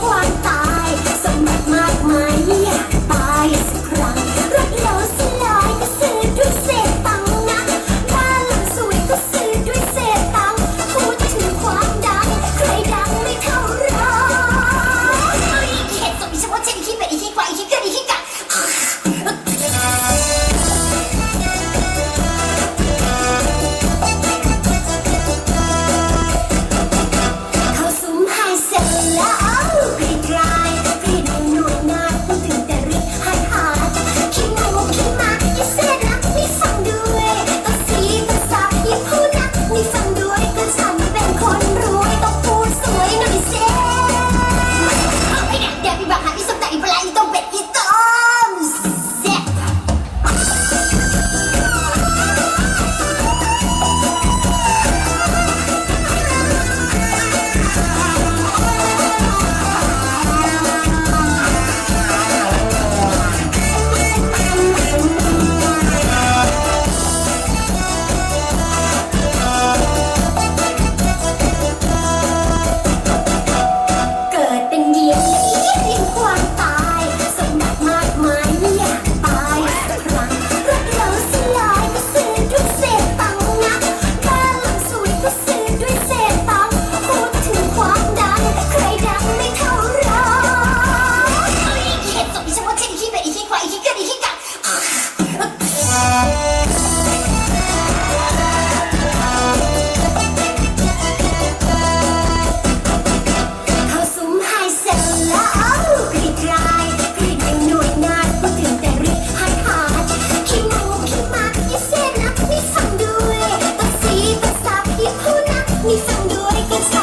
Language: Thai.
ความตายสมบัติมากมามตายสักครั้งรักเราสลายก็ซื้อด้วยเศษตังค์นะบ้านหลังสวยก็ซื้อด้วยเศษตังค์พูดถึงความดังใครดังไม่เท่าเราไอ้เข็สมิชว่าเช่นคิดเที่คิกว่าอีกเกินอีกคิกัน Me found a way